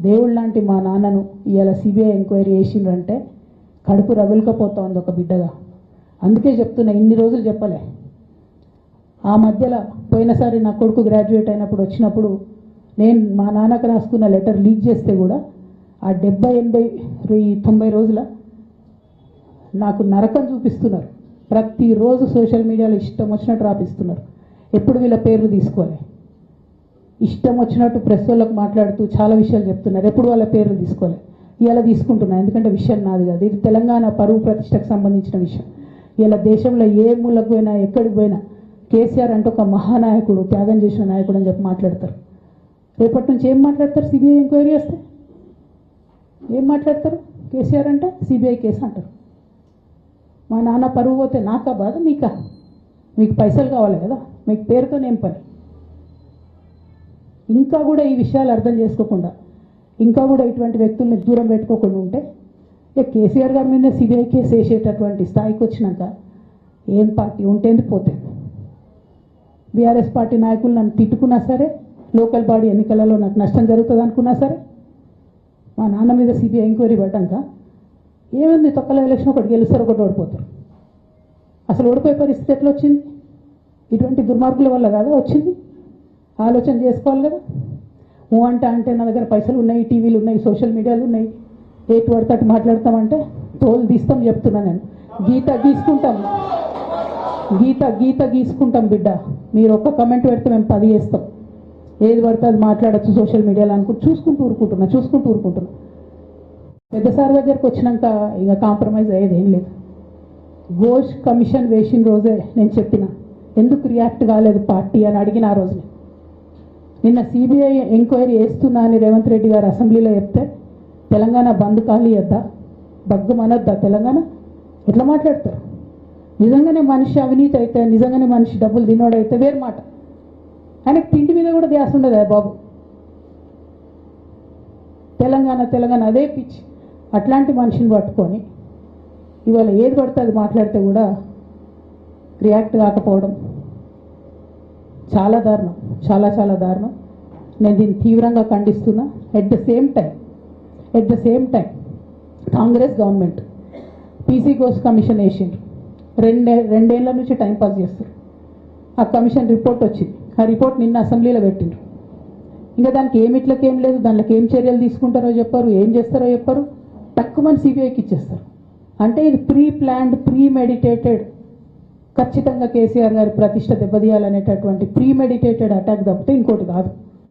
దేవుడు లాంటి మా నాన్నను ఇవాళ సిబిఐ ఎంక్వైరీ చేసిండ్రంటే కడుపు రగులుకపోతుంది ఒక బిడ్డగా. అందుకే చెప్తున్నా ఇన్ని రోజులు చెప్పలే. ఆ మధ్యలో పోయినసారి నా కొడుకు గ్రాడ్యుయేట్ అయినప్పుడు వచ్చినప్పుడు నేను మా నాన్నకు రాసుకున్న లెటర్ లీక్ చేస్తే కూడా ఆ డెబ్బై ఎనభై తొంభై రోజుల నాకు నరకం చూపిస్తున్నారు. ప్రతిరోజు సోషల్ మీడియాలో ఇష్టం వచ్చినట్టు రాపిస్తున్నారు. ఎప్పుడు వీళ్ళ పేర్లు తీసుకోవాలి ఇష్టం వచ్చినట్టు ప్రెస్ వాళ్ళకు మాట్లాడుతూ చాలా విషయాలు చెప్తున్నారు. ఎప్పుడు వాళ్ళ పేర్లు తీసుకోవాలి ఇలా తీసుకుంటున్నాను ఎందుకంటే విషయం నాది కాదు. ఇది తెలంగాణ పరువు ప్రతిష్టకు సంబంధించిన విషయం. ఇలా దేశంలో ఏ మూలకు పోయినా ఎక్కడికి పోయినా కేసీఆర్ అంటే ఒక మహానాయకుడు త్యాగం చేసిన నాయకుడు అని చెప్పి మాట్లాడతారు. రేపటి నుంచి ఏం మాట్లాడతారు? సిబిఐ ఎంక్వైరీ చేస్తే ఏం మాట్లాడతారు? కేసీఆర్ అంటే సిబిఐ కేసు అంటారు. మా నాన్న పరువు పోతే నాకా బాధ? మీకా? మీకు పైసలు కావాలి కదా? మీకు పేరుతో నేను పని? ఇంకా కూడా ఈ విషయాలు అర్థం చేసుకోకుండా ఇంకా కూడా ఇటువంటి వ్యక్తుల్ని దూరం పెట్టుకోకుండా ఉంటే ఇక కేసీఆర్ గారి మీద సిబిఐ కేసు వేసేటటువంటి స్థాయికి వచ్చినాక ఏం పార్టీ ఉంటేంది పోతుంది బీఆర్ఎస్ పార్టీ నాయకులు నన్ను తిట్టుకున్నా సరే లోకల్ బాడీ ఎన్నికలలో నాకు నష్టం జరుగుతుంది అనుకున్నా సరే మా నాన్న మీద సిబిఐ ఎంక్వైరీ పడ్డాక ఏమైంది తొక్కల ఎలక్షన్ ఒకటి గెలుస్తారు ఒకటి ఓడిపోతారు. అసలు ఓడిపోయే పరిస్థితి ఎట్లా వచ్చింది? ఇటువంటి దుర్మార్గుల వల్ల కాదా వచ్చింది? ఆలోచన చేసుకోవాలి కదా. ఊ అంటే అంటే నా దగ్గర పైసలు ఉన్నాయి టీవీలు ఉన్నాయి సోషల్ మీడియాలు ఉన్నాయి. ఏటు పడితే అటు మాట్లాడతామంటే తోలు తీస్తాం చెప్తున్నా నేను. గీత గీసుకుంటాం. గీత గీత గీసుకుంటాం బిడ్డ. మీరు ఒక్క కమెంట్ పెడితే మేము పది చేస్తాం. ఏది పడితే అది మాట్లాడచ్చు సోషల్ మీడియాలో అనుకుంటూ చూసుకుంటూ ఊరుకుంటున్నా చూసుకుంటూ ఊరుకుంటున్నా. పెద్ద సార్ దగ్గరికి వచ్చినాక ఇక కాంప్రమైజ్ అయ్యేది ఏం లేదు. ఘోష్ కమిషన్ వేసిన రోజే నేను చెప్పిన ఎందుకు రియాక్ట్ కాలేదు పార్టీ అని అడిగిన ఆ రోజునే. నిన్న సిబిఐ ఎంక్వైరీ వేస్తున్నా అని రేవంత్ రెడ్డి గారు అసెంబ్లీలో చెప్తే తెలంగాణ బంద్ ఖాళీ వద్దా బగ్గుమనద్దా తెలంగాణ? ఎట్లా మాట్లాడతారు? నిజంగానే మనిషి అవినీతి అయితే నిజంగానే మనిషి డబ్బులు తినోడైతే వేరు మాట. ఆయనకు తిండి మీద కూడా ధ్యాస ఉండదు బాబు. తెలంగాణ తెలంగాణ అదే పిచ్చి. అట్లాంటి మనిషిని పట్టుకొని ఇవాళ ఏది పడితే అది మాట్లాడితే కూడా రియాక్ట్ కాకపోవడం చాలా దారుణం చాలా చాలా దారుణం. నేను దీన్ని తీవ్రంగా ఖండిస్తున్నా. At the same time at the same time Congress government PC course commission వేసిండ్రు. రెండే రెండేళ్ళ నుంచి టైం పాస్ చేస్తారు ఆ కమిషన్ రిపోర్ట్ వచ్చింది. ఆ రిపోర్ట్ నిన్న అసెంబ్లీలో పెట్టిండ్రు. ఇంకా దానికి ఏమిట్లకి ఏం లేదు. దాంట్లోకి ఏం చర్యలు తీసుకుంటారో చెప్పారు ఏం చేస్తారో చెప్పారు. తక్కువ మంది సిబిఐకి ఇచ్చేస్తారు. అంటే ఇది ప్రీ ప్లాన్డ్ ప్రీ మెడిటేటెడ్ ఖచ్చితంగా కేసీఆర్ గారి ప్రతిష్ట దెబ్బతీయాలనేటటువంటి ప్రీమెడిటేటెడ్ అటాక్ తప్పితే ఇంకోటి కాదు.